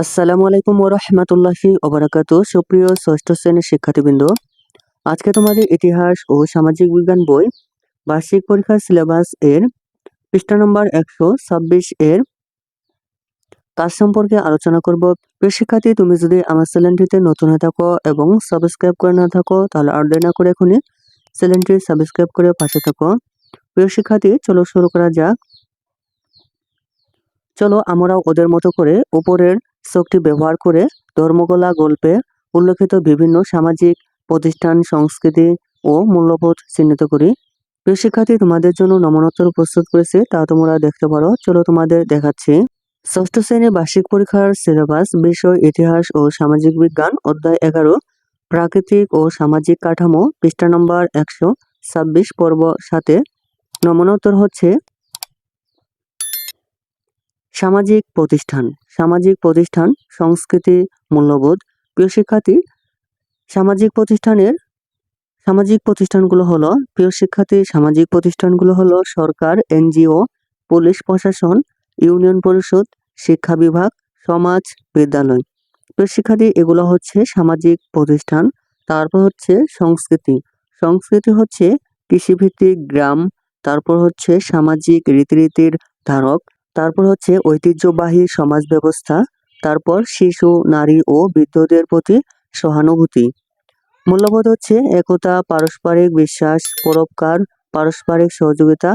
আসসালামু আলাইকুম ওয়া রাহমাতুল্লাহি ওয়া বারাকাতু সুপ্রিয় ষষ্ঠ শ্রেণির শিক্ষার্থীবৃন্দ, আজকে তোমাদের ইতিহাস ও সামাজিক বিজ্ঞান বই, বার্ষিক পরীক্ষার সিলেবাস এর পৃষ্ঠা নম্বর একশো ছাব্বিশ এর কাজ সম্পর্কে আলোচনা করব। প্রিয় শিক্ষার্থী, তুমি যদি আমার চ্যানেলটিতে নতুন হয়ে থাকো এবং সাবস্ক্রাইব করে না থাকো, তাহলে আর না করে এখনই চ্যানেলটি সাবস্ক্রাইব করে পাশে থাকো। প্রিয় শিক্ষার্থী, চলো শুরু করা যাক। চলো আমরা ওদের মতো করে উপরের শক্তি ব্যবহার করে ধর্মকলা, গল্পে উল্লেখিত বিভিন্ন সামাজিক প্রতিষ্ঠান, সংস্কৃতি ও মূল্যবোধ চিহ্নিত করি। প্রিয় শিক্ষার্থী, তোমাদের জন্য নমনোত্তর প্রস্তুত করেছে, তা তোমরা দেখতে পারো। চলো তোমাদের দেখাচ্ছি। ষষ্ঠ শ্রেণির বার্ষিক পরীক্ষার সিলেবাস, বিষয়, ইতিহাস ও সামাজিক বিজ্ঞান, অধ্যায় এগারো, প্রাকৃতিক ও সামাজিক কাঠামো, পৃষ্ঠা নম্বর একশো ছাব্বিশ, পর্ব সাথে নমনোত্তর হচ্ছে সামাজিক প্রতিষ্ঠান। সামাজিক প্রতিষ্ঠান, সংস্কৃতি, মূল্যবোধ। প্রিয় শিক্ষার্থী, সামাজিক প্রতিষ্ঠানের, সামাজিক প্রতিষ্ঠানগুলো হলো, প্রিয় শিক্ষার্থী, সামাজিক প্রতিষ্ঠানগুলো হলো সরকার, এনজিও, পুলিশ প্রশাসন, ইউনিয়ন পরিষদ, শিক্ষা বিভাগ, সমাজ, বিদ্যালয়। প্রিয় শিক্ষার্থী, এগুলো হচ্ছে সামাজিক প্রতিষ্ঠান। তারপর হচ্ছে সংস্কৃতি। সংস্কৃতি হচ্ছে কৃষিভিত্তিক গ্রাম। তারপর হচ্ছে সামাজিক রীতিনীতির ধারক। তারপর হচ্ছে ঐতিহ্যবাহী সমাজ ব্যবস্থা, তারপর শিশু, নারী ও বৃদ্ধদের প্রতি সহানুভূতি। মূল্যবোধ হচ্ছে একতা, পারস্পরিক বিশ্বাস, পরোপকার, পারস্পরিক সহযোগিতা